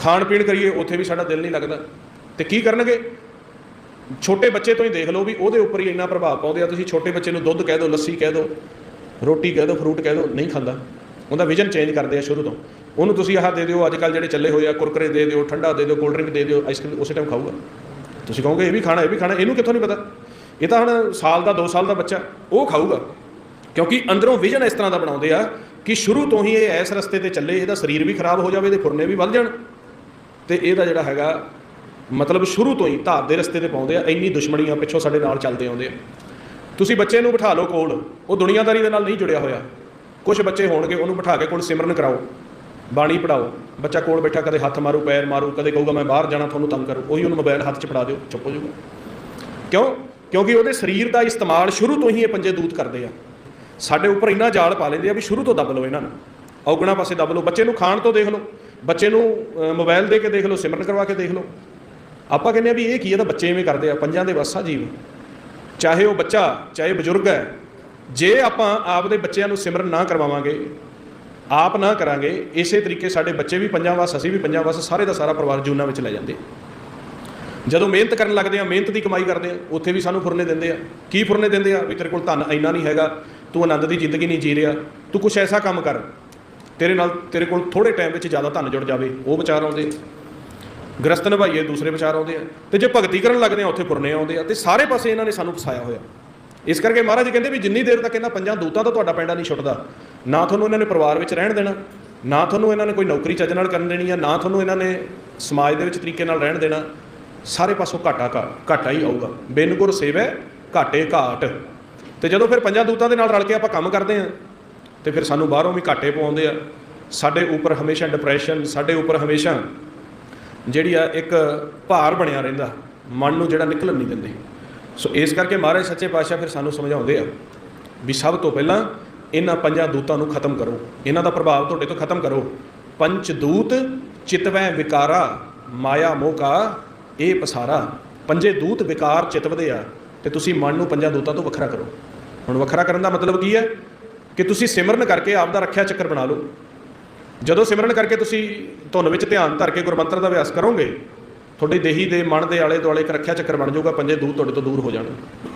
ਖਾਣ ਪੀਣ ਕਰੀਏ, ਉੱਥੇ ਵੀ ਸਾਡਾ ਦਿਲ ਨਹੀਂ ਲੱਗਦਾ। ਤੇ ਕੀ ਕਰਨਗੇ? ਛੋਟੇ ਬੱਚੇ ਤੋਂ ਹੀ ਦੇਖ ਲਓ ਵੀ ਉਹਦੇ ਉੱਪਰ ਹੀ ਇੰਨਾ ਪ੍ਰਭਾਵ ਪਾਉਂਦੇ ਆ। ਤੁਸੀਂ ਛੋਟੇ ਬੱਚੇ ਨੂੰ ਦੁੱਧ ਕਹਿ ਦਿਓ, ਲੱਸੀ ਕਹਿ ਦਿਓ, ਰੋਟੀ ਕਹਿ ਦਿਓ ਫਰੂਟ ਕਹਿ ਦਿਓ, ਨਹੀਂ ਖਾਂਦਾ। ਉਹਦਾ ਵਿਜ਼ਨ ਚੇਂਜ ਕਰਦੇ ਆ ਸ਼ੁਰੂ ਤੋਂ। ਉਹਨੂੰ ਤੁਸੀਂ ਆਹ ਦੇ ਦਿਓ ਅੱਜ ਕੱਲ ਜਿਹੜੇ ਚੱਲੇ ਹੋਏ ਆ, ਕੁਰਕਰੇ ਦੇ ਦਿਓ, ਠੰਡਾ ਦੇ ਦਿਓ ਕੋਲਡ ਡਰਿੰਕ ਦੇ ਦਿਓ ਆਈਸਕ੍ਰੀਮ ਉਸੇ ਟਾਈਮ ਖਾਊਗਾ। ਤੁਸੀਂ ਕਹੋਗੇ, ਇਹ ਵੀ ਖਾਣਾ, ਇਹ ਵੀ ਖਾਣਾ, ਇਹਨੂੰ ਕਿੱਥੋਂ ਨਹੀਂ ਪਤਾ? ਇਹ ਤਾਂ ਹੁਣ ਸਾਲ ਦਾ 2 ਸਾਲ ਦਾ ਬੱਚਾ, ਉਹ ਖਾਊਗਾ। ਕਿਉਂਕਿ ਅੰਦਰੋਂ ਵਿਜ਼ਨ ਇਸ ਤਰ੍ਹਾਂ ਦਾ ਬਣਾਉਂਦੇ ਆ ਕਿ ਸ਼ੁਰੂ ਤੋਂ ਹੀ ਇਹ ਇਸ ਰਸਤੇ ਤੇ ਚੱਲੇ, ਇਹਦਾ ਸਰੀਰ ਵੀ ਖਰਾਬ ਹੋ ਜਾਵੇ ਇਹਦੇ ਫੁਰਨੇ ਵੀ ਵੱਧ ਜਾਣ। ਤੇ ਇਹਦਾ ਜਿਹੜਾ ਹੈਗਾ, ਮਤਲਬ ਸ਼ੁਰੂ ਤੋਂ ਹੀ ਧਾਰ ਦੇ ਰਸਤੇ ਤੇ ਪਾਉਂਦੇ ਆ, ਇੰਨੀ ਦੁਸ਼ਮਣੀਆਂ ਪਿੱਛੋਂ ਸਾਡੇ ਨਾਲ ਚੱਲਦੇ ਆਉਂਦੇ ਆ। ਤੁਸੀਂ ਬੱਚੇ ਨੂੰ ਬਿਠਾ ਲਓ ਕੋਲ, ਉਹ ਦੁਨੀਆਦਾਰੀ ਦੇ ਨਾਲ ਨਹੀਂ ਜੁੜਿਆ ਹੋਇਆ। ਕੁਝ ਬੱਚੇ ਹੋਣਗੇ, ਉਹਨੂੰ ਬਿਠਾ ਕੇ ਕੋਲ ਸਿਮਰਨ ਕਰਾਓ। ਬਾਣੀ ਪੜਾਓ ਬੱਚਾ ਕੋਲ ਬੈਠਾ, ਕਦੇ ਹੱਥ ਮਾਰੂ, ਪੈਰ ਮਾਰੂ, ਕਦੇ ਕਹੂਗਾ, ਮੈਂ ਬਾਹਰ ਜਾਣਾ, ਤੁਹਾਨੂੰ ਤੰਗ ਕਰੂ। ਉਹੀ ਉਹਨੂੰ ਮੋਬਾਈਲ ਹੱਥ 'ਚ ਫੜਾ ਦਿਓ, ਚੁੱਪ ਹੋ ਜਾਊਗਾ। ਕਿਉਂ? ਕਿਉਂਕਿ ਉਹਦੇ ਸਰੀਰ ਦਾ ਇਸਤੇਮਾਲ ਸ਼ੁਰੂ ਤੋਂ ਹੀ ਇਹ ਪੰਜੇ ਦੂਤ ਕਰਦੇ ਆ। ਸਾਡੇ ਉੱਪਰ ਇੰਨਾ ਜਾਲ ਪਾ ਲੈਂਦੇ ਆ ਵੀ ਸ਼ੁਰੂ ਤੋਂ ਦੱਬ ਲਓ ਇਹਨਾਂ ਨੂੰ। ਔਗਣਾ ਪਾਸੇ ਦੱਬ ਲਓ। ਬੱਚੇ ਨੂੰ ਖਾਣ ਤੋਂ ਦੇਖ ਲਓ। ਬੱਚੇ ਨੂੰ ਅ, ਮੋਬਾਈਲ ਦੇ ਕੇ ਦੇਖ ਲਓ ਸਿਮਰਨ ਕਰਵਾ ਕੇ ਦੇਖ ਲਓ। ਆਪਾਂ ਕਹਿੰਦੇ ਆ ਵੀ ਇਹ ਕੀ ਹੈ ਤਾਂ ਬੱਚੇ ਐਵੇਂ ਕਰਦੇ ਆ ਪੰਜਾਂ ਦੇ ਵਸਾ ਜੀਵ। ਚਾਹੇ ਉਹ ਬੱਚਾ ਚਾਹੇ ਬਜ਼ੁਰਗ ਹੈ ਜੇ ਆਪਾਂ ਆਪਦੇ ਬੱਚਿਆਂ ਨੂੰ ਸਿਮਰਨ ਨਾ ਕਰਵਾਵਾਂਗੇ ਆਪ ਨਾ ਕਰਾਂਗੇ ਇਸੇ ਤਰੀਕੇ ਸਾਡੇ ਬੱਚੇ ਵੀ ਪੰਜਾਂ ਵਸ ਅਸੀਂ ਵੀ ਪੰਜਾਂ ਵਸ ਸਾਰੇ ਦਾ ਸਾਰਾ ਪਰਿਵਾਰ ਜੂਨਾ ਵਿੱਚ ਲੈ ਜਾਂਦੇ। ਜਦੋਂ ਮਿਹਨਤ ਕਰਨ ਲੱਗਦੇ ਆ ਮਿਹਨਤ ਦੀ ਕਮਾਈ ਕਰਦੇ ਆ ਉੱਥੇ ਵੀ ਸਾਨੂੰ ਫੁਰਨੇ ਦਿੰਦੇ ਆ। ਕੀ ਫੁਰਨੇ ਦਿੰਦੇ ਆ? ਵੀ ਤੇਰੇ ਕੋਲ ਧਨ ਇੰਨਾ ਨਹੀਂ ਹੈਗਾ ਤੂੰ ਆਨੰਦ ਦੀ ਜ਼ਿੰਦਗੀ ਨਹੀਂ ਜੀ ਰਿਹਾ ਤੂੰ ਕੁਛ ਐਸਾ ਕੰਮ ਕਰ ਤੇਰੇ ਨਾਲ, ਤੇਰੇ ਕੋਲ ਥੋੜੇ ਟਾਈਮ ਵਿੱਚ ਜ਼ਿਆਦਾ ਧਨ ਜੁੜ ਜਾਵੇ, ਉਹ ਵਿਚਾਰ ਆਉਂਦੇ ਗ੍ਰਸਤ ਨਿਭਾਈਏ, ਦੂਸਰੇ ਵਿਚਾਰ ਆਉਂਦੇ ਆ। ਤੇ ਜੇ ਭਗਤੀ ਕਰਨ ਲੱਗਦੇ ਆ, ਉੱਥੇ ਪੁਰਨੇ ਆਉਂਦੇ ਆ। ਤੇ ਸਾਰੇ ਪਾਸੇ ਇਹਨਾਂ ਨੇ ਸਾਨੂੰ ਫਸਾਇਆ ਹੋਇਆ। ਇਸ ਕਰਕੇ ਮਹਾਰਾਜ ਕਹਿੰਦੇ ਵੀ ਜਿੰਨੀ ਦੇਰ ਤੱਕ ਇਹਨਾਂ ਪੰਜਾਂ ਦੂਤਾਂ ਤੋਂ ਤੁਹਾਡਾ ਪੈਂਡਾ ਨਹੀਂ ਛੁੱਟਦਾ, ਨਾ ਤੁਹਾਨੂੰ ਇਹਨਾਂ ਨੇ ਪਰਿਵਾਰ ਵਿੱਚ ਰਹਿਣ ਦੇਣਾ, ਨਾ ਤੁਹਾਨੂੰ ਇਹਨਾਂ ਨੇ ਕੋਈ ਨੌਕਰੀ ਚੱਜ ਨਾਲ ਕਰਨ ਦੇਣੀ ਆ, ਨਾ ਤੁਹਾਨੂੰ ਇਹਨਾਂ ਨੇ ਸਮਾਜ ਦੇ ਵਿੱਚ ਤਰੀਕੇ ਨਾਲ ਰਹਿਣ ਦੇਣਾ, ਸਾਰੇ ਪਾਸੋਂ ਘਾਟਾ ਘਾ, ਘਾਟਾ ਹੀ ਆਊਗਾ। ਬਿਨ ਗੁਰ ਸੇਵੈ, ਘਾਟੇ ਘਾਟ। ਤੇ ਜਦੋਂ ਫਿਰ ਪੰਜਾਂ ਦੂਤਾਂ ਦੇ ਨਾਲ ਰਲ ਕੇ ਆਪਾਂ ਕੰਮ ਕਰਦੇ ਆ ਤੇ ਫਿਰ ਸਾਨੂੰ ਬਾਹਰੋਂ ਵੀ ਘਾਟੇ ਪਾਉਂਦੇ ਆ। ਸਾਡੇ ਉੱਪਰ ਹਮੇਸ਼ਾ ਡਿਪਰੈਸ਼ਨ ਸਾਡੇ ਉੱਪਰ ਹਮੇਸ਼ਾ ਜਿਹੜੀ ਆ ਇੱਕ ਭਾਰ ਬਣਿਆ ਰਹਿੰਦਾ। ਮਨ ਨੂੰ ਜਿਹੜਾ ਨਿਕਲਣ ਨਹੀਂ ਦਿੰਦੇ। ਸੋ ਇਸ ਕਰਕੇ ਮਹਾਰਾਜ ਸੱਚੇ ਪਾਤਸ਼ਾਹ ਫਿਰ ਸਾਨੂੰ ਸਮਝਾਉਂਦੇ ਆ ਵੀ ਸਭ ਤੋਂ ਪਹਿਲਾਂ ਇਹਨਾਂ ਪੰਜਾਂ ਦੂਤਾਂ ਨੂੰ ਖਤਮ ਕਰੋ। ਇਹਨਾਂ ਦਾ ਪ੍ਰਭਾਵ ਤੁਹਾਡੇ ਤੋਂ ਖਤਮ ਕਰੋ। ਪੰਚ ਦੂਤ ਚਿਤਵੈ ਵਿਕਾਰਾ, ਮਾਇਆ ਮੋਹ ਕਾ ਇਹ ਪਸਾਰਾ। ਪੰਜੇ ਦੂਤ ਵਿਕਾਰ ਚਿਤਵਦੇ ਆ ਤੇ ਤੁਸੀਂ ਮਨ ਨੂੰ ਪੰਜਾਂ ਦੂਤਾਂ ਤੋਂ ਵੱਖਰਾ ਕਰੋ। ਹੁਣ ਵੱਖਰਾ ਕਰਨ ਦਾ ਮਤਲਬ ਕੀ ਹੈ ਕਿ ਤੁਸੀਂ ਸਿਮਰਨ ਕਰਕੇ ਆਪ ਦਾ ਰੱਖਿਆ ਚੱਕਰ ਬਣਾ ਲਓ। ਜਦੋਂ ਸਿਮਰਨ ਕਰਕੇ ਤੁਸੀਂ ਧੁਨ ਵਿੱਚ ਧਿਆਨ ਧਰ ਕੇ ਗੁਰਮੰਤਰ ਦਾ ਅਭਿਆਸ ਕਰੋਗੇ, ਤੁਹਾਡੇ ਦੇਹੀ ਦੇ ਮਨ ਦੇ ਆਲੇ ਦੁਆਲੇ ਇੱਕ ਰੱਖਿਆ ਚੱਕਰ ਬਣ ਜਾਊਗਾ, ਪੰਜੇ ਦੂਰ ਤੁਹਾਡੇ ਤੋਂ ਦੂਰ ਹੋ ਜਾਣਗੇ।